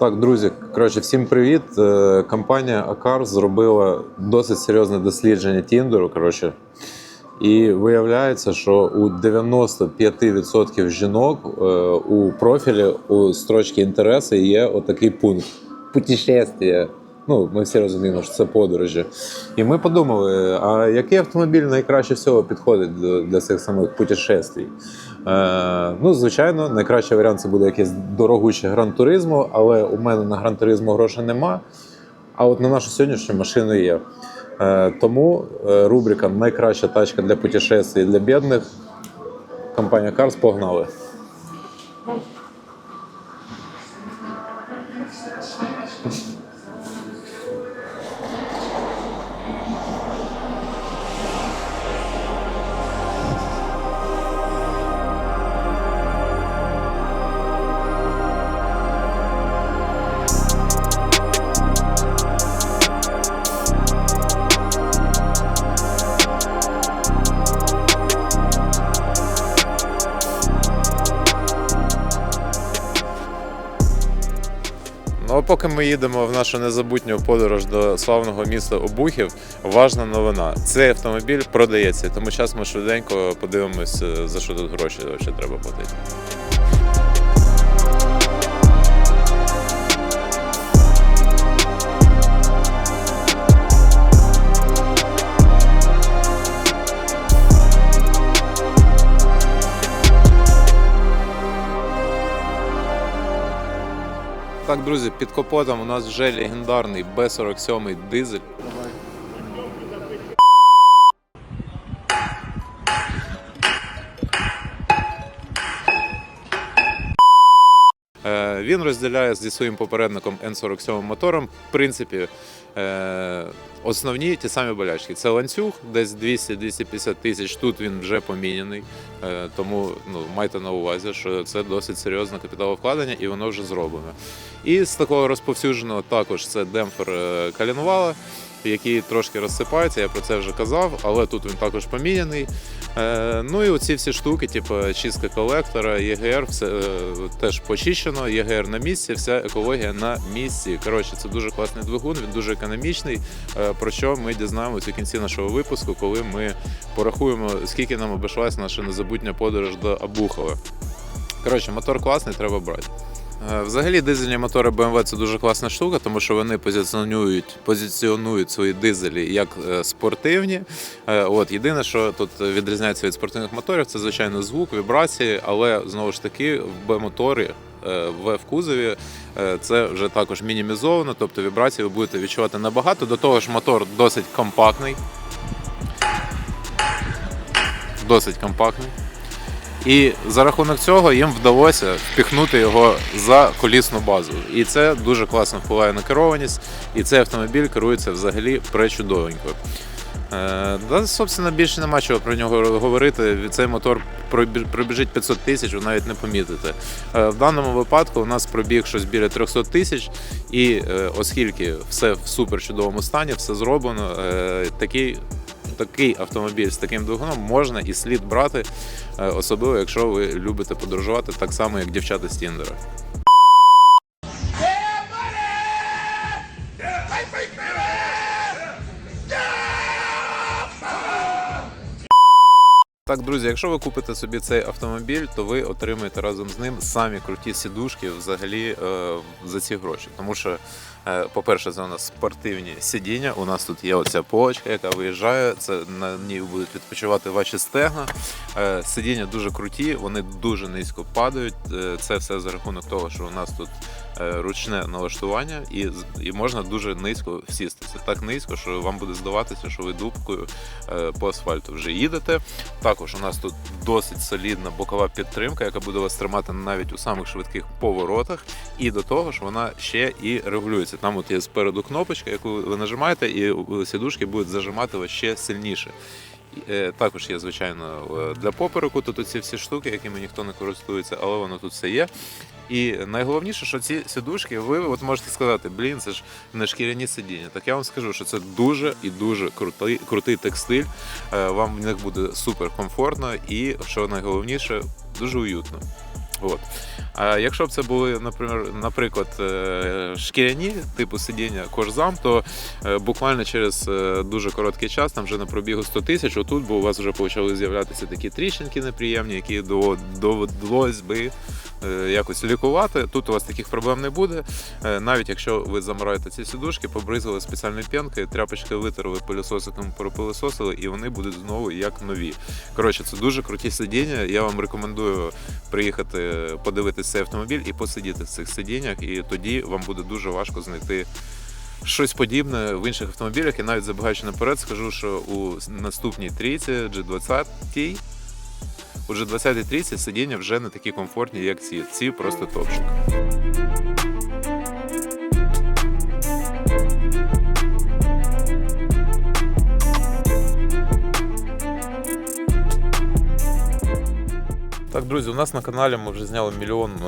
Так, друзі, коротше, всім привіт. Е, Компанія Акар зробила досить серйозне дослідження Тіндеру. Коротше, і виявляється, що у 95% жінок е, у профілі у строчці інтереси є отакий пункт путешествия. Ну, ми всі розуміємо, що це подорожі. І ми подумали, а який автомобіль найкраще всього підходить для цих самих путешествій? Е, ну, звичайно, найкращий варіант це буде якийсь дорогуче гран туризмо, але у мене на гран туризмо грошей нема. А от на нашу сьогоднішню машину є. Е, тому е, рубрика Найкраща тачка для путешествий для бідних. Компанія Cars погнали. Поки ми їдемо в нашу незабутню подорож до славного міста Обухів, важна новина. Цей автомобіль продається, тому зараз ми швиденько подивимось, е, за що тут гроші ще треба платити. Так, друзі, під капотом у нас вже легендарний Б-47 дизель. Е, Він розділяє зі своїм попередником N47 мотором. В принципі, основні ті самі болячки. Це ланцюг, десь 200-250 тисяч. Тут він вже поміняний. Е, Тому ну, майте на увазі, що це досить серйозне капіталовкладення і воно вже зроблено. І з такого розповсюдженого також це демпфер е, Який трошки розсипається, я про це вже казав, але тут він також поміняний. Е, Ну і оці всі штуки, типу чистка колектора, ЄГР, все е, теж почищено, ЄГР на місці, вся екологія на місці. Коротше, це дуже класний двигун, він дуже економічний. е, Про що ми дізнаємося у кінці нашого випуску, коли ми порахуємо, скільки нам обійшлася наша незабутня подорож до Абухова. Коротше, мотор класний, треба брати. Е, Взагалі, дизельні мотори BMW це дуже класна штука, тому що вони позиціонують, позиціонують свої дизелі як е, спортивні. Е, От єдине, що тут відрізняється від спортивних моторів, це звичайно звук, вібрації, але знову ж таки в Б-моторі. е, В кузові це вже також мінімізовано, тобто вібрації ви будете відчувати набагато. До того ж, мотор досить компактний. Досить компактний. І за рахунок цього їм вдалося впіхнути його за колісну базу. І це дуже класно впливає на керованість, і цей автомобіль керується взагалі пречудовенько. Е, Да, собственно, більше нема чого про нього говорити. Цей мотор пробіжить 500 тисяч, ви навіть не помітите. Е, В даному випадку у нас пробіг щось біля 300 тисяч, і е, оскільки все в супер чудовому стані, все зроблено, такий. Такий автомобіль з таким двигуном можна і слід брати, особливо якщо ви любите подорожувати так само, як дівчата з Тіндера. Так, друзі, якщо ви купите собі цей автомобіль, то ви отримаєте разом з ним самі круті сідушки взагалі е, за ці гроші. Тому що, е, по-перше, це у нас спортивні сидіння. У нас тут є оця полочка, яка виїжджає. Це на ній будуть відпочивати ваші стегна. Е, сидіння дуже круті, вони дуже низько падають. Е, це все за рахунок того, що у нас тут е, ручне налаштування, і, і можна дуже низько сістися. Так низько, що вам буде здаватися, що ви дубкою е, по асфальту вже їдете. Також у нас тут досить солідна бокова підтримка, яка буде вас тримати навіть у самих швидких поворотах. І до того ж, вона ще і регулюється. Там от є спереду кнопочка, яку ви нажимаєте, і сідушки будуть зажимати вас ще сильніше. Е, Також є, звичайно, для попереку тут ці всі штуки, якими ніхто не користується, але воно тут все є. І найголовніше, що ці сідушки, ви от можете сказати, блін, це ж не шкіряні сидіння. Так я вам скажу, що це дуже і дуже крутий, крутий текстиль. Е, Вам в них буде супер комфортно і, що найголовніше, дуже уютно. От. А якщо б це були, наприклад, е, шкіряні типу сидіння кожзам, то е, буквально через е, дуже короткий час, там вже на пробігу 100 тисяч, отут бо у вас вже почали з'являтися такі тріщинки неприємні, які дово- довелось би якось лікувати. Тут у вас таких проблем не буде. Е, Навіть якщо ви замираєте ці сідушки, побризали спеціальною п'янкою, тряпочки витерли пилососиком, пропилососили, і вони будуть знову як нові. Коротше, це дуже круті сидіння. Я вам рекомендую приїхати подивитися цей автомобіль і посидіти в цих сидіннях, і тоді вам буде дуже важко знайти. Щось подібне в інших автомобілях, і навіть забігаючи наперед, скажу, що у наступній трійці G20 у G20 трійці сидіння вже не такі комфортні, як ці. Ці просто топчик. Так, друзі, у нас на каналі ми вже зняли мільйон е,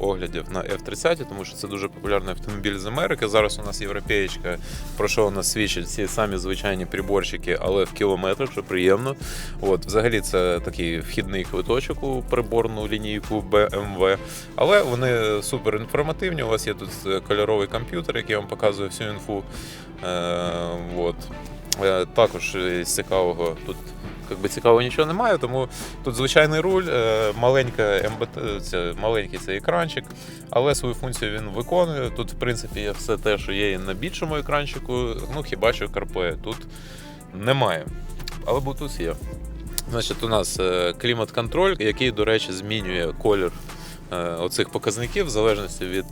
оглядів на F30, тому що це дуже популярний автомобіль з Америки. Зараз у нас європеєчка, про що у нас свідчать ці самі звичайні приборчики, але в кілометрах, що приємно. От, взагалі, це такий вхідний квиточок у приборну лінійку BMW. Але вони супер інформативні. У вас є тут е, кольоровий комп'ютер, який вам показує всю інфу. Е, от. Е, Також з цікавого тут як би цікаво нічого немає, тому тут звичайний руль, е, маленька МБТ, це маленький цей екранчик, але свою функцію він виконує. Тут, в принципі, є все те, що є і на більшому екранчику, ну хіба що CarPlay тут немає. Але Bluetooth є. Значить, у нас е, клімат-контроль, який, до речі, змінює колір е, оцих показників в залежності від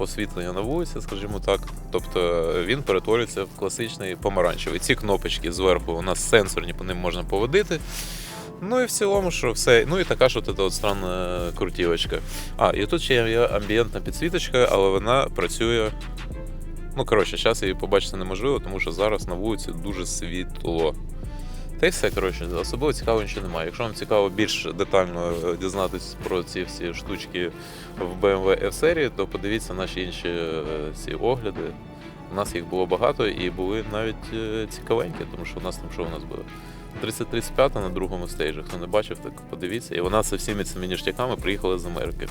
освітлення на вулиці, скажімо так. Тобто він перетворюється в класичний помаранчевий. Ці кнопочки зверху у нас сенсорні, по ним можна поводити. Ну і в цілому, що все. Ну і така ж от, от странна крутівочка. А, і тут ще є амбієнтна підсвіточка, але вона працює. Ну, коротше, зараз її побачити неможливо, тому що зараз на вулиці дуже світло. Та й все, коротше, особливо цікаво нічого немає. Якщо вам цікаво більш детально е, дізнатись про ці всі штучки в BMW F-серії, то подивіться наші інші е, ці огляди. У нас їх було багато і були навіть е, цікавенькі, тому що у нас там що у нас було? 3035 на другому стейджі. Хто не бачив, так подивіться. І вона зі всіми цими ніштяками приїхала з Америки.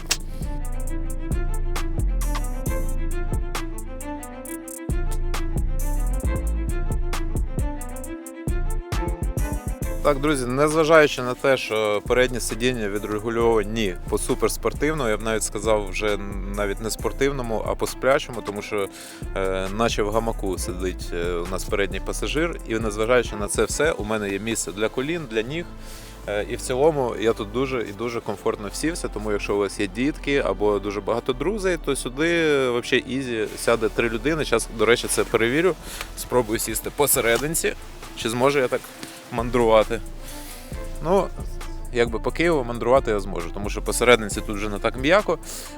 Так, друзі, незважаючи на те, що передні сидіння відрегульовані по суперспортивному, я б навіть сказав, вже навіть не спортивному, а по сплячому, тому що е, наче в гамаку сидить е, у нас передній пасажир, і незважаючи на це все, у мене є місце для колін, для ніг. Е, І в цілому я тут дуже і дуже комфортно всівся, тому якщо у вас є дітки або дуже багато друзей, то сюди взагалі ізі сяде три людини. Зараз, до речі, це перевірю. Спробую сісти посерединці. Чи зможу я так мандрувати? Ну, якби по Києву мандрувати я зможу, тому що посередниці тут вже не так м'яко.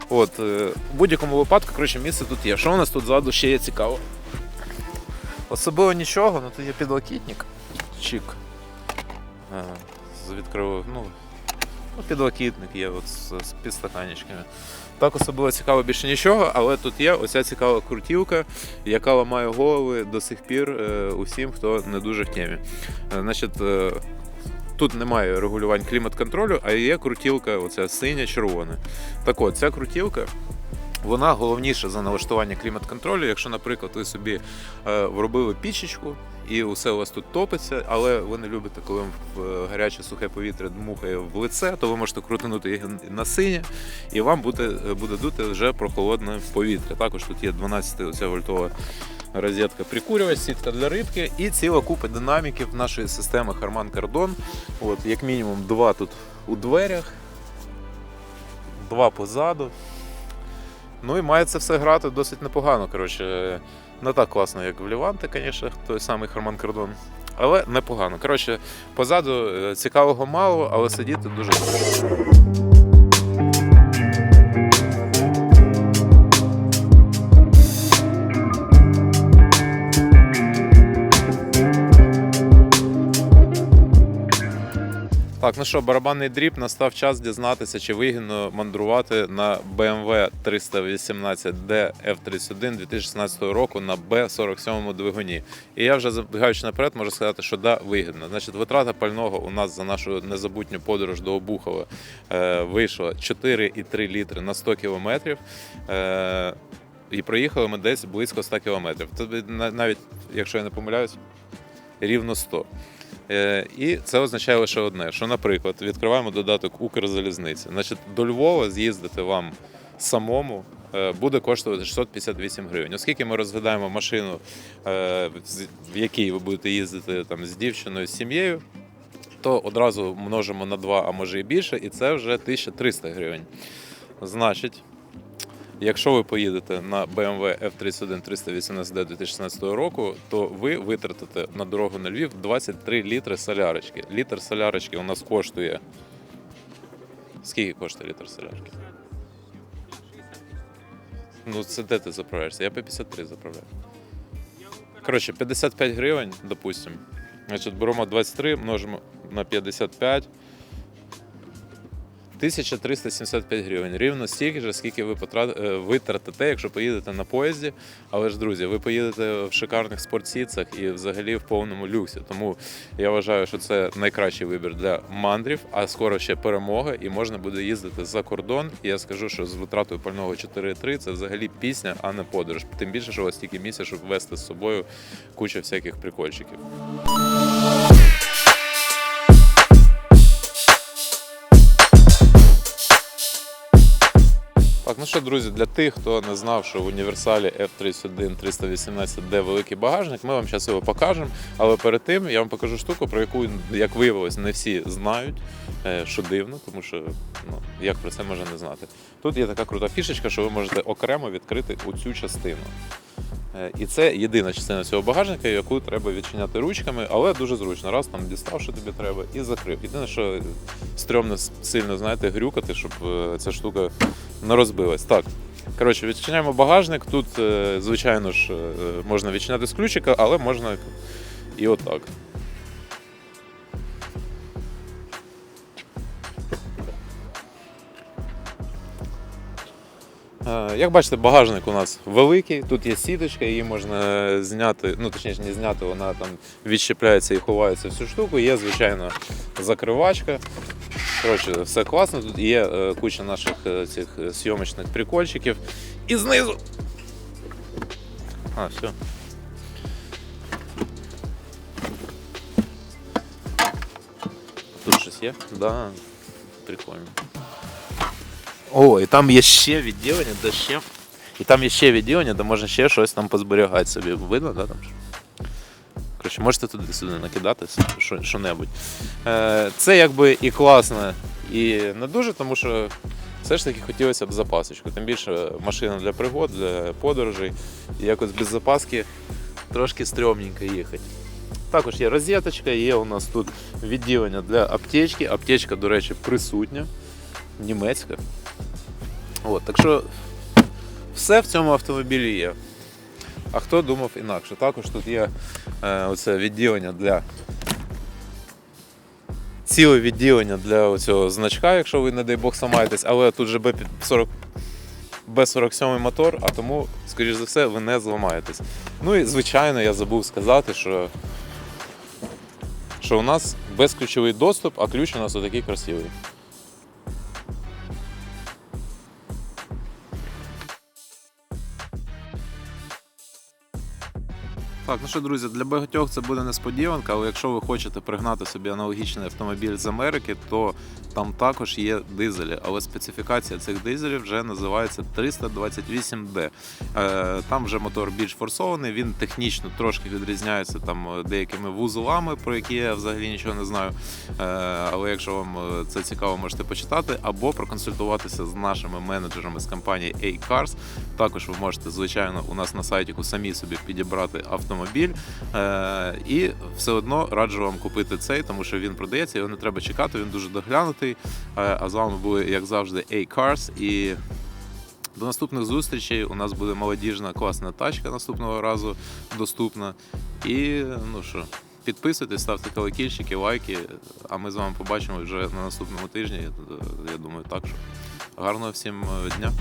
От, е, в будь-якому випадку, коротше, місце тут є. Що у нас тут ззаду ще є цікаво? Особливо нічого, ну тут є підлокітник. Чік. Ага. Відкрив... ну, ну, підлокітник є от з, з підстаканечками. Так особливо цікаво більше нічого, але тут є оця цікава крутівка, яка ламає голови до сих пір е, усім, хто не дуже в темі. Е, Значить, е, тут немає регулювань клімат-контролю, а є крутівка, оця синя, червона. Так от, ця крутівка. Вона головніша за налаштування клімат-контролю. Якщо, наприклад, ви собі е, вробили пічечку і усе у вас тут топиться, але ви не любите, коли в е, гаряче сухе повітря дмухає в лице, то ви можете крутинути їх на синє, і вам буде, буде дути вже прохолодне повітря. Також тут є 12 оця вольтова розетка прикурювач, сітка для рибки і ціла купа динаміків нашої системи Harman Kardon. От, як мінімум, два тут у дверях, два позаду. Ну і має це все грати досить непогано. Коротше, не так класно, як в Ліванте, звісно, той самий Харман Кордон. Але непогано. Коротше, позаду е, цікавого мало, але сидіти дуже Так, ну що, барабанний дріб, настав час дізнатися, чи вигідно мандрувати на BMW 318D F31 2016 року на B47 двигуні. І я вже забігаючи наперед, можу сказати, що да, вигідно. Значить, витрата пального у нас за нашу незабутню подорож до Обухова е, вийшла 4,3 літри на 100 кілометрів. Е, і проїхали ми десь близько 100 кілометрів. Тобто навіть, якщо я не помиляюсь, рівно 100. Е, І це означає лише одне: що, наприклад, відкриваємо додаток Укрзалізниці. Значить, до Львова з'їздити вам самому е, буде коштувати 658 гривень. Оскільки ми розглядаємо машину, е, в якій ви будете їздити там з дівчиною, з сім'єю, то одразу множимо на 2, а може і більше, і це вже 1300 гривень. Значить, Якщо ви поїдете на BMW F31 318D 2016 року, то ви витратите на дорогу на Львів 23 літри солярочки. Літр солярочки у нас коштує. Скільки коштує літр солярки? Ну, це де ти заправляєшся? Я по 53 заправляю. Коротше, 55 гривень, допустимо. Значить, беремо 23, множимо на 55. 1375 гривень. Рівно стільки ж, скільки ви е, витратите, якщо поїдете на поїзді. Але ж, друзі, ви поїдете в шикарних спортсіцах і взагалі в повному люксі. Тому я вважаю, що це найкращий вибір для мандрів, а скоро ще перемога, і можна буде їздити за кордон. І я скажу, що з витратою пального 4,3 це взагалі пісня, а не подорож. Тим більше, що у вас тільки місяць, щоб вести з собою кучу всяких прикольчиків. Ну що, друзі, для тих, хто не знав, що в універсалі F31 318D великий багажник, ми вам зараз його покажемо. Але перед тим я вам покажу штуку, про яку, як виявилось, не всі знають, е, що дивно, тому що ну, як про це можна не знати. Тут є така крута фішечка, що ви можете окремо відкрити оцю частину. Е, І це єдина частина цього багажника, яку треба відчиняти ручками, але дуже зручно. Раз там дістав, що тобі треба, і закрив. Єдине, що стрьомно сильно, знаєте, грюкати, щоб е, ця штука не розбилась. Так. Коротше, відчиняємо багажник. Тут, е, звичайно ж, е, можна відчиняти з ключика, але можна і отак. Е, Як бачите, багажник у нас великий, тут є сіточка, її можна зняти, ну точніше не зняти, вона там відщепляється і ховається в цю штуку. Є, звичайно, закривачка. Коротше, все класно. Тут є е, куча наших е, цих е, зйомочних прикольчиків. І знизу. А, все. Тут щось є? Да. Прикольно. О, і там є ще відділення, де ще. І там є ще відділення, де можна ще щось там позберігати собі. Видно, да? Там? Коротше, можете туди сюди накидати що- що-небудь. Е, це якби і класно, і не дуже, тому що все ж таки хотілося б запасочку. Тим більше машина для пригод, для подорожей. І якось без запаски трошки стрьомненько їхати. Також є розеточка, є у нас тут відділення для аптечки. Аптечка, до речі, присутня, німецька. От, так що все в цьому автомобілі є. А хто думав інакше? Також тут є е, оце відділення для. Ціле відділення для цього значка, якщо ви, не дай Бог, самаєтесь, але тут же B40, B47 мотор, а тому, скоріш за все, ви не зламаєтесь. Ну і звичайно, я забув сказати, що, що у нас безключовий доступ, а ключ у нас отакий красивий. Так, ну що, друзі, для багатьох це буде несподіванка, але якщо ви хочете пригнати собі аналогічний автомобіль з Америки, то там також є дизелі. Але специфікація цих дизелів вже називається 328D. Е, Там вже мотор більш форсований, він технічно трошки відрізняється там е, деякими вузлами, про які я взагалі нічого не знаю. Е, Але якщо вам це цікаво, можете почитати або проконсультуватися з нашими менеджерами з компанії A-Cars. Також ви можете, звичайно, у нас на сайті самі собі підібрати автомобіль. Е, і все одно раджу вам купити цей, тому що він продається, його не треба чекати, він дуже доглянутий. Е, а з вами були, як завжди, A-Cars. І до наступних зустрічей. У нас буде молодіжна класна тачка наступного разу доступна. І ну що, Підписуйтесь, ставте колокільчики, лайки. А ми з вами побачимо вже на наступному тижні. Я думаю, так що гарного всім е, дня.